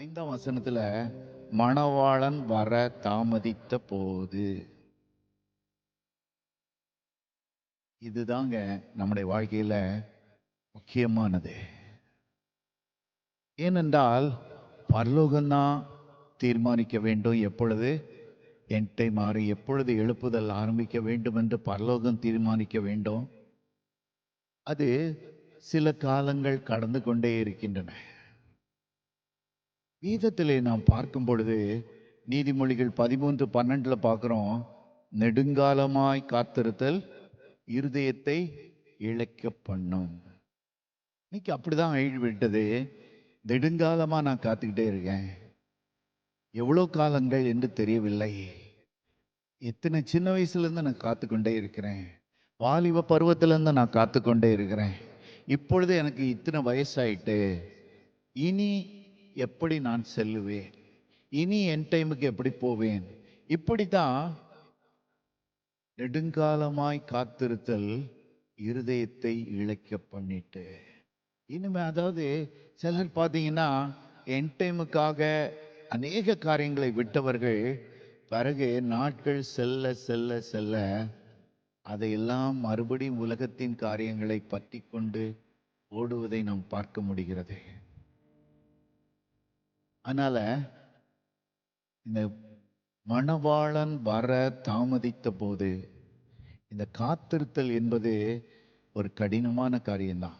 ஐந்தாம் வசனத்துல மணவாளன் வர தாமதித்த போது இதுதாங்க நம்முடைய வாழ்க்கையில முக்கியமானது. ஏனென்றால் பரலோகம்தான் தீர்மானிக்க வேண்டும் எப்பொழுது? என்டை மாறி எப்பொழுது எழுப்புதல் ஆரம்பிக்க வேண்டும் என்று பரலோகம் தீர்மானிக்க வேண்டும்? அது சில காலங்கள் கடந்து கொண்டே இருக்கின்றன. வேதத்திலே நாம் பார்க்கும் பொழுது நீதிமொழிகள் பதிமூன்று பன்னெண்டில் பார்க்குறோம் நெடுங்காலமாய் காத்திருத்தல் இருதயத்தை இழைக்க பண்ணும் இன்னைக்கு அப்படிதான் ஆயிடு விட்டது. நெடுங்காலமாக நான் காத்துக்கிட்டே இருக்கேன். எவ்வளோ காலங்கள் என்று தெரியவில்லை. எத்தனை சின்ன வயசுலேருந்து நான் காத்துக்கொண்டே இருக்கிறேன். வாலிப பருவத்திலேருந்து நான் காத்துக்கொண்டே இருக்கிறேன். இப்பொழுது எனக்கு இத்தனை வயசாயிட்டு இனி எப்படி நான் செல்லுவேன்? இனி என் டைமுக்கு எப்படி போவேன்? இப்படித்தான் நெடுங்காலமாய் காத்திருத்தல் இருதயத்தை இழைக்க பண்ணிட்டு. இனிமே அதாவது சிலர் பார்த்தீங்கன்னா என் டைமுக்காக அநேக காரியங்களை விட்டவர்கள் பிறகு நாட்கள் செல்ல செல்ல செல்ல அதையெல்லாம் மறுபடியும் உலகத்தின் காரியங்களை பற்றி கொண்டு ஓடுவதை நாம் பார்க்க முடிகிறது. அதனால இந்த மணவாளன் வர தாமதித்த போது இந்த காத்திருத்தல் என்பது ஒரு கடினமான காரியம்தான்.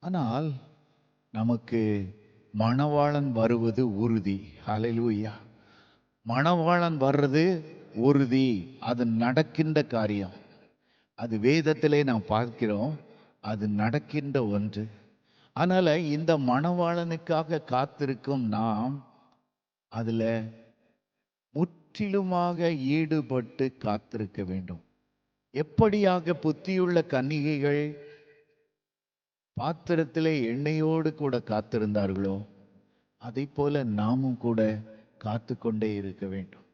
ஆனால் நமக்கு மணவாளன் வருவது உறுதி. ஹalleluya மணவாளன் வர்றது உறுதி. அது நடக்கின்ற காரியம். அது வேதத்திலே நாம் பார்க்கிறோம். அது நடக்கின்ற ஒன்று. அதனால் இந்த மணவாளனுக்காக காத்திருக்கும் நாம் அதில் முற்றிலுமாக ஈடுபட்டு காத்திருக்க வேண்டும். எப்படியாக புத்தியுள்ள கன்னிகைகள் பாத்திரத்திலே எண்ணெயோடு கூட காத்திருந்தார்களோ அதை போல நாமும் கூட காத்து கொண்டே இருக்க வேண்டும்.